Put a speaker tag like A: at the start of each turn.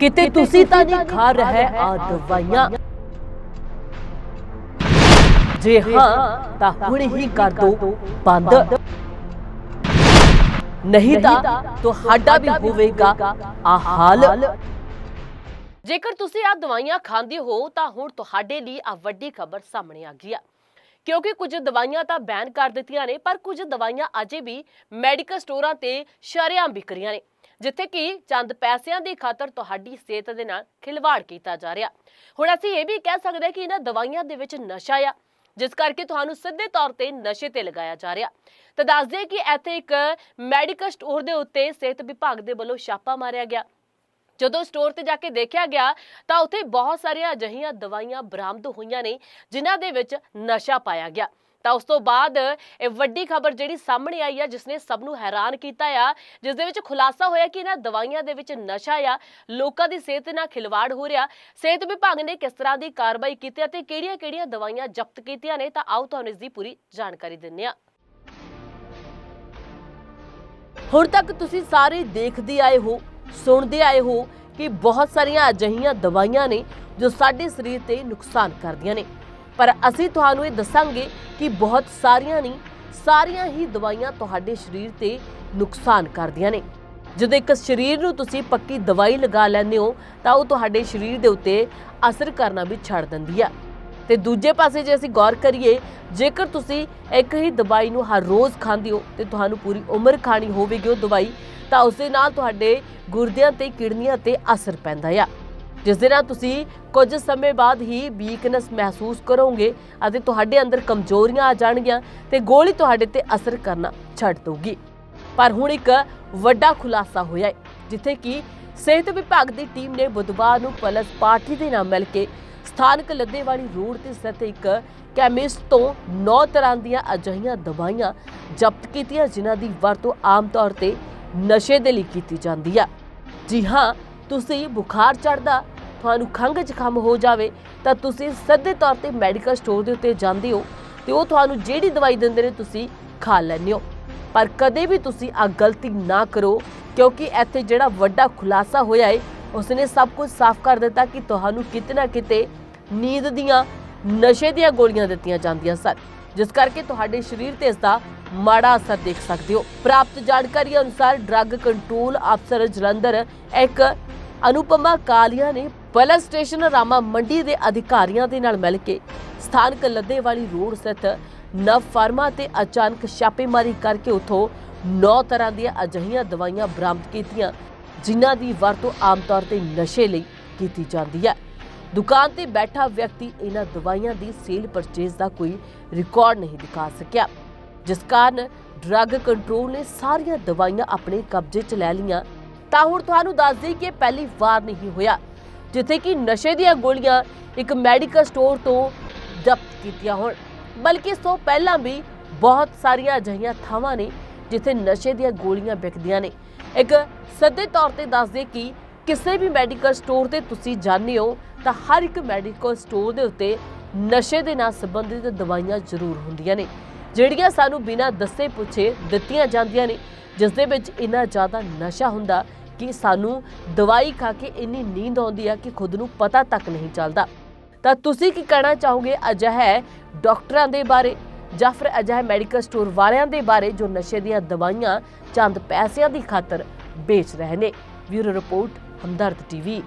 A: ਕਿਤੇ ਤੁਸੀਂ ਤਾਂ ਨਹੀਂ ਖਾ ਰਹੇ ਆ ਦਵਾਈਆਂ। ਜੇ ਹਾਂ ਤਾਂ ਹੁਣ ਹੀ ਕਰ ਦੋ। ਬੰਦ। ਨਹੀਂ ਤਾਂ ਤੁਹਾਡਾ ਵੀ ਹੋਵੇਗਾ ਆ ਹਾਲ। ਜੇਕਰ ਤੁਸੀਂ ਆ ਦਵਾਈਆਂ ਖਾਂਦੇ ਹੋ ਤਾਂ ਹੁਣ ਤੁਹਾਡੇ ਲਈ ਆ ਵੱਡੀ ਖਬਰ ਸਾਹਮਣੇ ਆ ਗਈ ਆ। ਕਿਉਂਕਿ ਕੁਝ ਦਵਾਈਆਂ ਤਾਂ ਬੈਨ ਕਰ ਦਿੱਤੀਆਂ ਨੇ ਪਰ ਕੁਝ ਦਵਾਈਆਂ ਅਜੇ ਵੀ ਮੈਡੀਕਲ ਸਟੋਰਾਂ ਤੇ ਸ਼ਰੇਆਮ ਵਿਕ ਰਹੀਆਂ ਨੇ। ਜਿੱਥੇ ਕਿ ਚੰਦ ਪੈਸਿਆਂ ਦੀ ਖਾਤਰ ਤੁਹਾਡੀ ਸਿਹਤ ਦੇ ਨਾਲ ਖਿਲਵਾੜ ਕੀਤਾ ਜਾ ਰਿਹਾ। ਹੁਣ ਅਸੀਂ ਇਹ ਵੀ ਕਹਿ ਸਕਦੇ ਹਾਂ ਕਿ ਇਹਨਾਂ ਦਵਾਈਆਂ ਦੇ ਵਿੱਚ ਨਸ਼ਾ ਆ, ਜਿਸ ਕਰਕੇ ਤੁਹਾਨੂੰ ਸਿੱਧੇ ਤੌਰ ਤੇ ਨਸ਼ੇ ਤੇ ਲਗਾਇਆ ਜਾ ਰਿਹਾ। ਤਾਂ ਦੱਸ ਦਈਏ ਕਿ ਇੱਥੇ ਇੱਕ ਮੈਡੀਕਲ ਸਟੋਰ ਦੇ ਉੱਤੇ ਸਿਹਤ ਵਿਭਾਗ ਦੇ ਵੱਲੋਂ ਛਾਪਾ ਮਾਰਿਆ ਗਿਆ। ਜਦੋਂ ਸਟੋਰ ਤੇ ਜਾ ਕੇ ਦੇਖਿਆ ਗਿਆ, ਤਾਂ ਉੱਥੇ ਬਹੁਤ ਸਾਰੀਆਂ ਅਜਿਹੀਆਂ ਦਵਾਈਆਂ ਬਰਾਮਦ ਹੋਈਆਂ ਨੇ, ਜਿਨ੍ਹਾਂ ਦੇ ਵਿੱਚ ਨਸ਼ਾ ਪਾਇਆ ਗਿਆ। ਤਾਂ ਉਸ ਤੋਂ ਬਾਅਦ ਇਹ ਵੱਡੀ ਖਬਰ ਜਿਹੜੀ ਸਾਹਮਣੇ ਆਈ ਆ ਜਿਸ ਨੇ ਸਭ ਨੂੰ ਹੈਰਾਨ ਕੀਤਾ ਆ ਜਿਸ ਦੇ ਵਿੱਚ ਖੁਲਾਸਾ ਹੋਇਆ ਕਿ ਇਹਨਾਂ ਦਵਾਈਆਂ ਦੇ ਵਿੱਚ ਨਸ਼ਾ ਆ, ਲੋਕਾਂ ਦੀ ਸਿਹਤ ਨਾਲ ਖਿਲਵਾੜ ਹੋ ਰਿਹਾ, ਸਿਹਤ ਵਿਭਾਗ ਨੇ ਕਿਸ ਤਰ੍ਹਾਂ ਦੀ ਕਾਰਵਾਈ ਕੀਤੀ ਅਤੇ ਕਿਹੜੀਆਂ-ਕਿਹੜੀਆਂ ਦਵਾਈਆਂ ਜ਼ਬਤ ਕੀਤੀਆਂ ਨੇ, ਤਾਂ ਆਓ ਤੁਹਾਨੂੰ ਇਸ ਦੀ ਪੂਰੀ ਜਾਣਕਾਰੀ ਦਿੰਦੇ ਹਾਂ। ਹੁਣ ਤੱਕ ਤੁਸੀਂ ਸਾਰੇ ਦੇਖਦੇ ਆਏ ਹੋ, ਸੁਣਦੇ ਆਏ ਹੋ ਕਿ ਬਹੁਤ ਸਾਰੀਆਂ ਅਜਿਹੀਆਂ ਦਵਾਈਆਂ ਨੇ ਜੋ ਸਾਡੇ ਸਰੀਰ ਤੇ ਨੁਕਸਾਨ ਕਰਦੀਆਂ ਨੇ। ਪਰ ਅਸੀਂ ਤੁਹਾਨੂੰ ਇਹ ਦੱਸਾਂਗੇ ਕਿ ਬਹੁਤ ਸਾਰੀਆਂ ਨਹੀਂ, ਸਾਰੀਆਂ ਹੀ ਦਵਾਈਆਂ ਤੁਹਾਡੇ ਸਰੀਰ ਤੇ ਨੁਕਸਾਨ ਕਰਦੀਆਂ ਨੇ। ਜਦੋਂ ਇੱਕ ਸਰੀਰ ਨੂੰ ਤੁਸੀਂ ਪੱਕੀ ਦਵਾਈ ਲਗਾ ਲੈਂਦੇ ਹੋ, ਤਾਂ ਉਹ ਤੁਹਾਡੇ ਸਰੀਰ ਦੇ ਉੱਤੇ ਅਸਰ ਕਰਨਾ ਵੀ ਛੱਡ ਦਿੰਦੀ ਆ। ਤੇ ਦੂਜੇ ਪਾਸੇ ਜੇ ਅਸੀਂ ਗੌਰ ਕਰੀਏ, ਜੇਕਰ ਤੁਸੀਂ ਇੱਕ ਹੀ ਦਵਾਈ ਨੂੰ ਹਰ ਰੋਜ਼ ਖਾਂਦੇ ਹੋ ਤੇ ਤੁਹਾਨੂੰ ਪੂਰੀ ਉਮਰ ਖਾਣੀ ਹੋਵੇਗੀ ਉਹ ਦਵਾਈ, ਤਾਂ ਉਸ ਦੇ ਨਾਲ ਤੁਹਾਡੇ ਗੁਰਦਿਆਂ ਤੇ, ਕਿਡਨੀਆਂ ਤੇ ਅਸਰ ਪੈਂਦਾ ਆ। ਜਿਸ ਦੇ ਨਾਲ ਤੁਸੀਂ ਕੁਝ ਸਮੇਂ ਬਾਅਦ ਹੀ ਵੀਕਨੈਸ ਮਹਿਸੂਸ ਕਰੋਗੇ ਅਤੇ ਤੁਹਾਡੇ ਅੰਦਰ ਕਮਜ਼ੋਰੀਆਂ ਆ ਜਾਣਗੀਆਂ ਤੇ ਗੋਲੀ ਤੁਹਾਡੇ ਤੇ ਅਸਰ ਕਰਨਾ ਛੱਡ ਦਊਗੀ। ਪਰ ਹੁਣ ਇੱਕ ਵੱਡਾ ਖੁਲਾਸਾ ਹੋਇਆ ਹੈ, ਜਿੱਥੇ ਕਿ ਸਿਹਤ ਵਿਭਾਗ ਦੀ ਟੀਮ ਨੇ ਬੁੱਧਵਾਰ ਨੂੰ ਪਲਸ ਪਾਰਟੀ ਦੇ ਨਾਲ ਮਿਲ ਕੇ ਸਥਾਨਕ ਲੱਦੇਵਾਲੀ ਰੋਡ ਤੇ ਸਥਿਤ ਇੱਕ ਕੈਮਿਸਟ ਤੋਂ 9 ਤਰ੍ਹਾਂ ਦੀਆਂ ਅਜਿਹੀਆਂ ਦਵਾਈਆਂ ਜ਼ਬਤ ਕੀਤੀਆਂ, ਜਿਨ੍ਹਾਂ ਦੀ ਵਰਤੋਂ ਆਮ ਤੌਰ ਤੇ ਨਸ਼ੇ ਦੇ ਲਈ ਕੀਤੀ ਜਾਂਦੀ ਆ। ਜੀ ਹਾਂ ਤੁਸੀਂ ਬੁਖਾਰ ਚੜਦਾ ਤੁਹਾਨੂੰ ਖੰਘ ਜ਼ੁਕਾਮ ਹੋ ਜਾਵੇ, ਤਾਂ ਤੁਸੀਂ ਸਿੱਧੇ ਤੌਰ ਤੇ ਮੈਡੀਕਲ ਸਟੋਰ ਦੇ ਉੱਤੇ ਜਾਂਦੇ ਹੋ ਤੇ ਉਹ ਤੁਹਾਨੂੰ ਜਿਹੜੀ ਦਵਾਈ ਦਿੰਦੇ ਨੇ ਤੁਸੀਂ ਖਾ ਲੈਂਦੇ ਹੋ। ਪਰ ਕਦੇ ਵੀ ਤੁਸੀਂ ਆ ਗਲਤੀ ਨਾ ਕਰੋ, ਕਿਉਂਕਿ ਇੱਥੇ ਜਿਹੜਾ ਵੱਡਾ ਖੁਲਾਸਾ ਹੋਇਆ ਹੈ ਉਸਨੇ ਸਭ ਕੁਝ ਸਾਫ਼ ਕਰ ਦਿੱਤਾ ਕਿ ਤੁਹਾਨੂੰ ਕਿਤੇ ਨਾ ਕਿਤੇ ਨੀਂਦ ਦੀਆਂ, ਨਸ਼ੇ ਦੀਆਂ ਗੋਲੀਆਂ ਦਿੱਤੀਆਂ ਜਾਂਦੀਆਂ ਸਨ, ਜਿਸ ਕਰਕੇ ਤੁਹਾਡੇ ਸਰੀਰ ਤੇ ਇਸ ਦਾ ਮਾੜਾ ਅਸਰ ਦੇਖ ਸਕਦੇ ਹੋ। ਪ੍ਰਾਪਤ ਜਾਣਕਾਰੀ ਅਨੁਸਾਰ ਡਰੱਗ ਕੰਟਰੋਲ ਅਫਸਰ ਜਲੰਧਰ ਇੱਕ ਅਨੁਪਮਾ ਕਾਲੀਆ ਨੇ ਪੁਲਿਸ ਸਟੇਸ਼ਨ ਰਾਮਾ ਮੰਡੀ ਦੇ ਅਧਿਕਾਰੀਆਂ ਦੇ ਨਾਲ ਮਿਲ ਕੇ ਸਥਾਨਕ ਲੱਦੇਵਾਲੀ ਰੋਡ ਸਥਿਤ ਨਵ ਫਾਰਮਾ ਤੇ ਅਚਾਨਕ ਛਾਪੇਮਾਰੀ ਕਰਕੇ ਉਥੋਂ 9 ਤਰ੍ਹਾਂ ਦੀਆਂ ਅਜਿਹੀਆਂ ਦਵਾਈਆਂ ਬਰਾਮਦ ਕੀਤੀਆਂ, ਜਿਨ੍ਹਾਂ ਦੀ ਵਰਤੋਂ ਆਮ ਤੌਰ ਤੇ ਨਸ਼ੇ ਲਈ ਕੀਤੀ ਜਾਂਦੀ ਹੈ। ਦੁਕਾਨ ਤੇ ਬੈਠਾ ਵਿਅਕਤੀ ਇਹਨਾਂ ਦਵਾਈਆਂ ਦੀ ਸੇਲ ਪਰਚੇਜ਼ ਦਾ ਕੋਈ ਰਿਕਾਰਡ ਨਹੀਂ ਦਿਖਾ ਸਕਿਆ, ਜਿਸ ਕਾਰਨ ਡਰੱਗ ਕੰਟਰੋਲ ਨੇ ਸਾਰੀਆਂ ਦਵਾਈਆਂ ਆਪਣੇ ਕਬਜ਼ੇ 'ਚ ਲੈ ਲਈਆਂ ਤਾਂ ਹੁਣ ਤੁਹਾਨੂੰ ਦੱਸ ਦੇਈ ਕਿ ਪਹਿਲੀ ਵਾਰ ਨਹੀਂ ਹੋਇਆ, ਜਿੱਥੇ ਕਿ ਨਸ਼ੇ ਦੀਆਂ ਗੋਲੀਆਂ ਇੱਕ ਮੈਡੀਕਲ ਸਟੋਰ ਤੋਂ ਜ਼ਬਤ ਕੀਤੀਆਂ ਹੋਣ। ਬਲਕਿ ਇਸ ਤੋਂ ਪਹਿਲਾਂ ਵੀ ਬਹੁਤ ਸਾਰੀਆਂ ਅਜਿਹੀਆਂ ਥਾਵਾਂ ਨੇ ਜਿੱਥੇ ਨਸ਼ੇ ਦੀਆਂ ਗੋਲੀਆਂ ਵਿਕਦੀਆਂ ਨੇ। ਇੱਕ ਸਿੱਧੇ ਤੌਰ ਤੇ ਦੱਸ ਦੇ ਕਿ ਕਿਸੇ ਵੀ ਮੈਡੀਕਲ ਸਟੋਰ ਤੇ ਤੁਸੀਂ ਜਾਂਦੇ ਹੋ, ਤਾਂ ਹਰ ਇੱਕ ਮੈਡੀਕਲ ਸਟੋਰ ਦੇ ਉੱਤੇ ਨਸ਼ੇ ਦੇ ਨਾਲ ਸੰਬੰਧਿਤ ਦਵਾਈਆਂ ਜ਼ਰੂਰ ਹੁੰਦੀਆਂ ਨੇ, ਜਿਹੜੀਆਂ ਸਾਨੂੰ ਬਿਨਾਂ ਦੱਸੇ ਪੁੱਛੇ ਦਿੱਤੀਆਂ ਜਾਂਦੀਆਂ ਨੇ, ਜਿਸ ਦੇ ਵਿੱਚ ਇੰਨਾ ਜ਼ਿਆਦਾ ਨਸ਼ਾ ਹੁੰਦਾ ਕਿ ਸਾਨੂੰ ਦਵਾਈ ਖਾ ਕੇ ਇੰਨੀ ਨੀਂਦ ਆਉਂਦੀ ਆ ਕਿ ਖੁਦ ਨੂੰ ਪਤਾ ਤੱਕ ਨਹੀਂ ਚੱਲਦਾ। ਤਾਂ ਤੁਸੀਂ ਕੀ ਕਹਿਣਾ ਚਾਹੋਗੇ ਅਜਿਹੇ ਡਾਕਟਰਾਂ ਦੇ ਬਾਰੇ ਜਾਂ ਫਿਰ ਅਜਿਹੇ ਮੈਡੀਕਲ ਸਟੋਰ ਵਾਲਿਆਂ ਦੇ ਬਾਰੇ ਜੋ ਨਸ਼ੇ ਦੀਆਂ ਦਵਾਈਆਂ, ਚੰਦ ਪੈਸਿਆਂ ਦੀ ਖਾਤਰ ਵੇਚ ਰਹੇ ਨੇ? Bureau report, Hamdard TV.